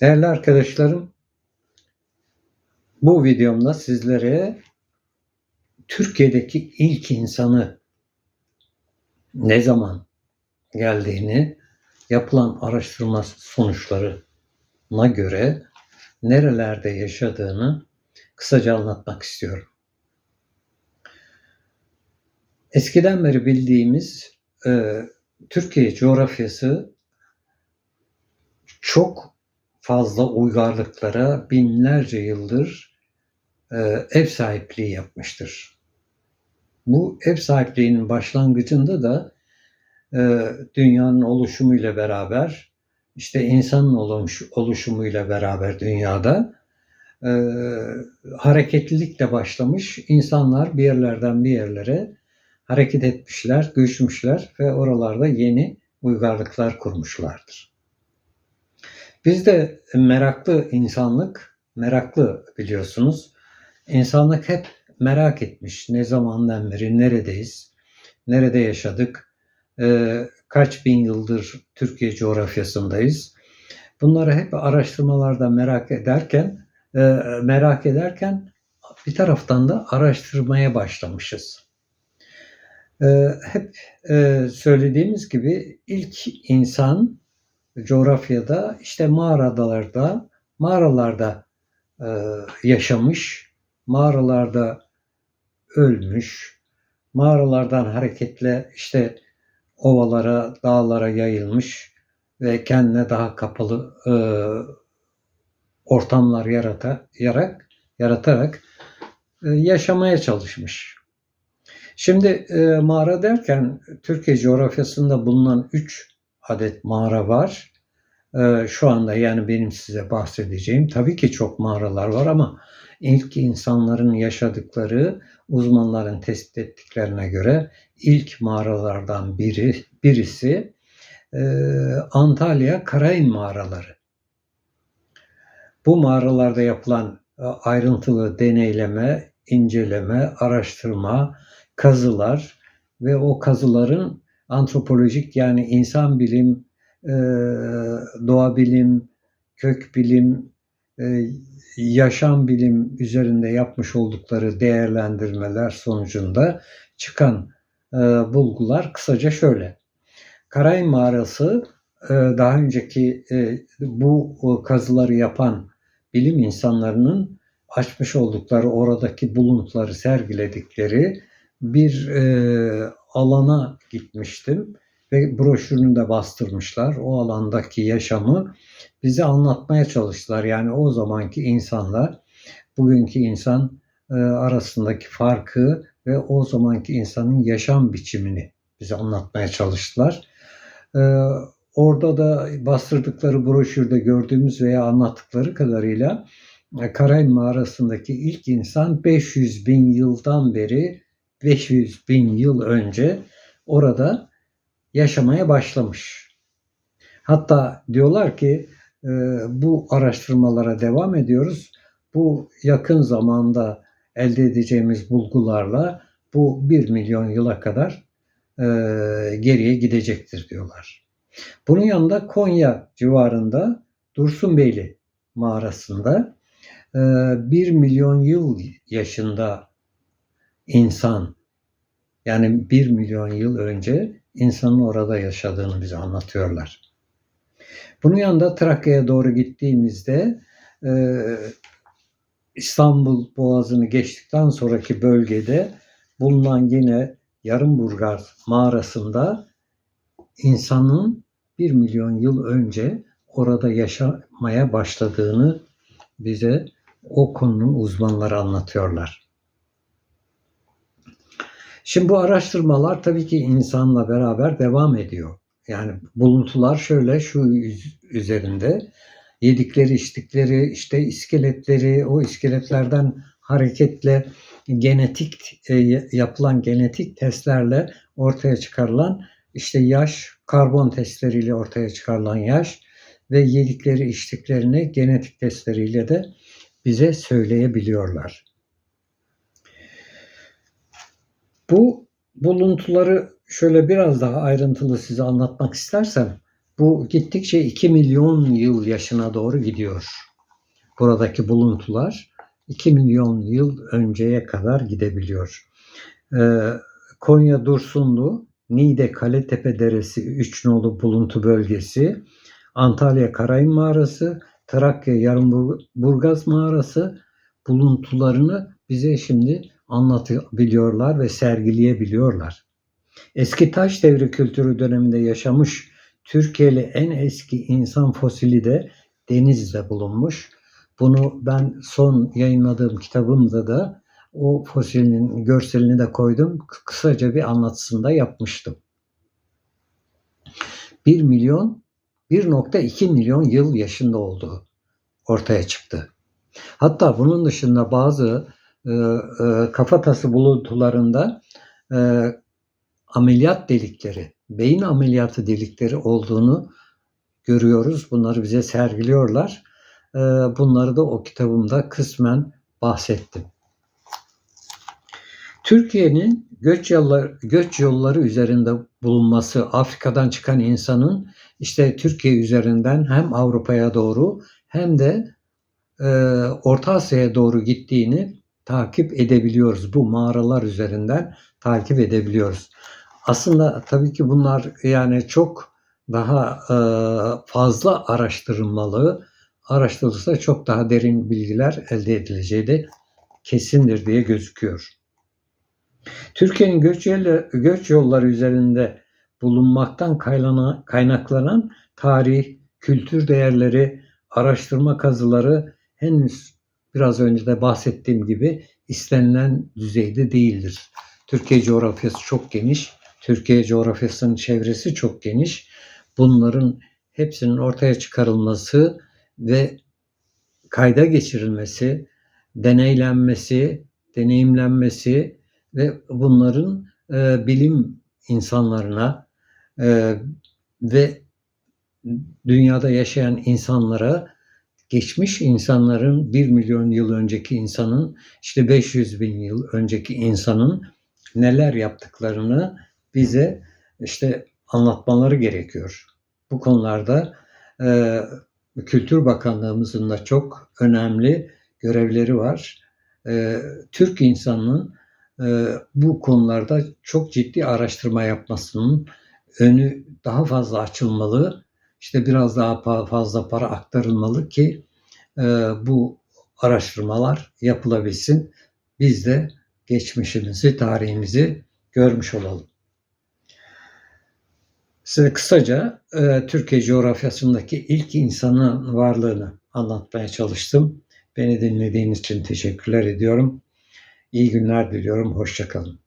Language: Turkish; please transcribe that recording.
Değerli arkadaşlarım, bu videomda sizlere Türkiye'deki ilk insanı ne zaman geldiğini, yapılan araştırma sonuçlarına göre nerelerde yaşadığını kısaca anlatmak istiyorum. Eskiden beri bildiğimiz e, Türkiye coğrafyası çok fazla uygarlıklara binlerce yıldır e, ev sahipliği yapmıştır. Bu ev sahipliğinin başlangıcında da e, dünyanın oluşumuyla beraber işte insanın oluş, oluşumuyla beraber dünyada e, hareketlilikle başlamış insanlar bir yerlerden bir yerlere hareket etmişler, göçmüşler ve oralarda yeni uygarlıklar kurmuşlardır. Biz de meraklı insanlık, meraklı biliyorsunuz. İnsanlık hep merak etmiş. Ne zamandan beri neredeyiz, nerede yaşadık, e, kaç bin yıldır Türkiye coğrafyasındayız. Bunları hep araştırmalarda merak ederken, e, merak ederken bir taraftan da araştırmaya başlamışız. E, hep e, söylediğimiz gibi ilk insan coğrafyada işte mağaralarda, mağaralarda e, yaşamış, mağaralarda ölmüş, mağaralardan hareketle işte ovalara, dağlara yayılmış ve kendine daha kapalı e, ortamlar yarata, yarak, yaratarak e, yaşamaya çalışmış. Şimdi e, mağara derken Türkiye coğrafyasında bulunan üç adet mağara var. Ee, şu anda yani benim size bahsedeceğim tabii ki çok mağaralar var ama ilk insanların yaşadıkları uzmanların tespit ettiklerine göre ilk mağaralardan biri birisi e, Antalya Karain mağaraları. Bu mağaralarda yapılan e, ayrıntılı deneyleme, inceleme, araştırma, kazılar ve o kazıların antropolojik yani insan bilim, e, doğa bilim, kök bilim, e, yaşam bilim üzerinde yapmış oldukları değerlendirmeler sonucunda çıkan e, bulgular kısaca şöyle. Karay Mağarası daha önceki bu kazıları yapan bilim insanlarının açmış oldukları oradaki buluntuları sergiledikleri bir alana gitmiştim ve broşürünü de bastırmışlar. O alandaki yaşamı bize anlatmaya çalıştılar. Yani o zamanki insanlar bugünkü insan e, arasındaki farkı ve o zamanki insanın yaşam biçimini bize anlatmaya çalıştılar. E, orada da bastırdıkları broşürde gördüğümüz veya anlattıkları kadarıyla e, Karay mağarasındaki ilk insan 500 bin yıldan beri 500 bin yıl önce orada yaşamaya başlamış. Hatta diyorlar ki e, bu araştırmalara devam ediyoruz. Bu yakın zamanda elde edeceğimiz bulgularla bu 1 milyon yıla kadar e, geriye gidecektir diyorlar. Bunun yanında Konya civarında Dursunbeyli mağarasında 1 milyon yıl yaşında insan yani bir milyon yıl önce insanın orada yaşadığını bize anlatıyorlar. Bunun yanında Trakya'ya doğru gittiğimizde e, İstanbul Boğazı'nı geçtikten sonraki bölgede bulunan yine Yarımburgaz mağarasında insanın bir milyon yıl önce orada yaşamaya başladığını bize o konunun uzmanları anlatıyorlar. Şimdi bu araştırmalar tabii ki insanla beraber devam ediyor. Yani buluntular şöyle şu üzerinde yedikleri içtikleri işte iskeletleri o iskeletlerden hareketle genetik e, yapılan genetik testlerle ortaya çıkarılan işte yaş karbon testleriyle ortaya çıkarılan yaş ve yedikleri içtiklerini genetik testleriyle de bize söyleyebiliyorlar. Bu buluntuları şöyle biraz daha ayrıntılı size anlatmak istersem Bu gittikçe 2 milyon yıl yaşına doğru gidiyor. Buradaki buluntular 2 milyon yıl önceye kadar gidebiliyor. Ee, Konya Dursunlu, Niğde Kaletepe Deresi 3 nolu buluntu bölgesi, Antalya Karayın Mağarası, Trakya Yarımburgaz Mağarası buluntularını bize şimdi anlatabiliyorlar ve sergileyebiliyorlar. Eski taş devri kültürü döneminde yaşamış Türkiye'li en eski insan fosili de denizde bulunmuş. Bunu ben son yayınladığım kitabımda da o fosilin görselini de koydum. Kısaca bir anlatısında yapmıştım. 1 milyon 1.2 milyon yıl yaşında olduğu ortaya çıktı. Hatta bunun dışında bazı e, e, kafatası buluntularında e, ameliyat delikleri, beyin ameliyatı delikleri olduğunu görüyoruz. Bunları bize sergiliyorlar. E, bunları da o kitabımda kısmen bahsettim. Türkiye'nin göç yolları, göç yolları üzerinde bulunması, Afrika'dan çıkan insanın işte Türkiye üzerinden hem Avrupa'ya doğru hem de e, Orta Asya'ya doğru gittiğini takip edebiliyoruz. Bu mağaralar üzerinden takip edebiliyoruz. Aslında tabii ki bunlar yani çok daha e, fazla araştırılmalı. Araştırılırsa çok daha derin bilgiler elde edileceği de kesindir diye gözüküyor. Türkiye'nin göç, göç yolları üzerinde bulunmaktan kaynaklanan tarih, kültür değerleri, araştırma kazıları henüz biraz önce de bahsettiğim gibi istenilen düzeyde değildir. Türkiye coğrafyası çok geniş. Türkiye coğrafyasının çevresi çok geniş. Bunların hepsinin ortaya çıkarılması ve kayda geçirilmesi, deneylenmesi, deneyimlenmesi ve bunların e, bilim insanlarına e, ve dünyada yaşayan insanlara geçmiş insanların 1 milyon yıl önceki insanın işte 500 bin yıl önceki insanın neler yaptıklarını bize işte anlatmaları gerekiyor. Bu konularda e, Kültür Bakanlığımızın da çok önemli görevleri var. E, Türk insanının e, bu konularda çok ciddi araştırma yapmasının önü daha fazla açılmalı. İşte biraz daha fazla para aktarılmalı ki e, bu araştırmalar yapılabilsin. Biz de geçmişimizi, tarihimizi görmüş olalım. Size kısaca e, Türkiye coğrafyasındaki ilk insanın varlığını anlatmaya çalıştım. Beni dinlediğiniz için teşekkürler ediyorum. İyi günler diliyorum. Hoşçakalın.